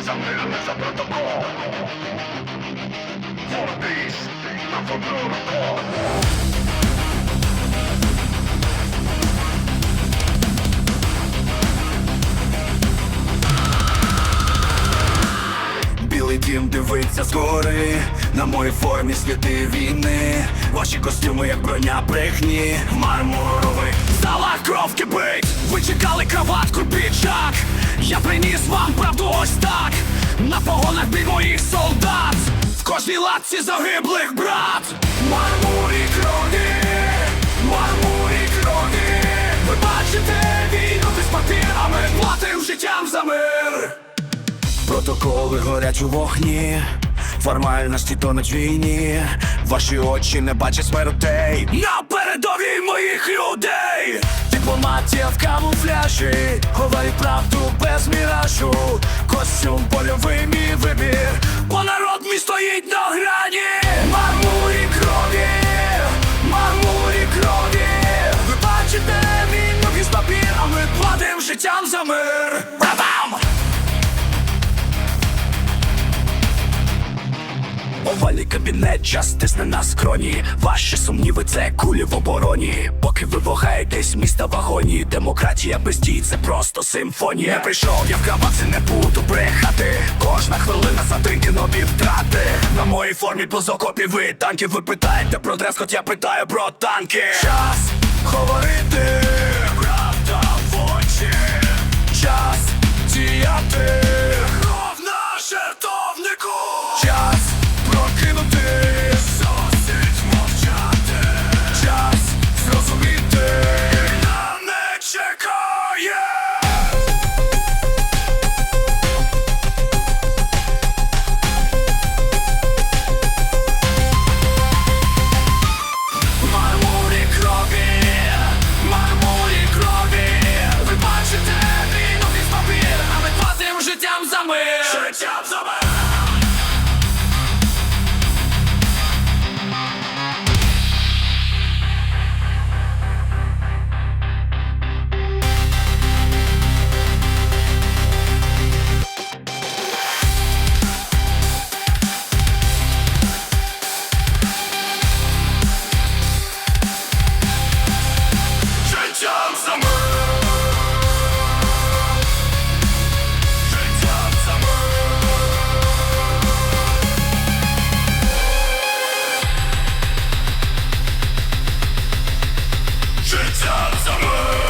За за протокол. Гордись на футболку. Білий дім дивиться згори. На моїй формі сліди війни. Ваші костюми, як броня брехні. Мармуровий. Зала кров кипить. Ви чекали кроватку, піджак Я приніс вам правду ось так. На погонах бій моїх солдат. В кожній латці загиблих брат. Мармурі крові Мармурі крові Ви бачите війну без папір А ми платим життям за мир. Протоколи горять у вогні, формальності тонуть війні, ваші очі не бачать смертей. На передовій моїх людей! Дипломатія в камуфляжі, ховай правду життям за мир. Бам! Овальний кабінет, час тисне на скроні. Ваші сумніви це кулі в обороні. Поки ви вагаєтесь міста в агонії. Демократія без дій це просто симфонія. Я прийшов, я в кабаці не буду брехати. Кожна хвилина затинки нові втрати. На моїй формі без окопів ви танки. Ви питаєте про дрес, я питаю про танки. Час говорити. job's on my serves a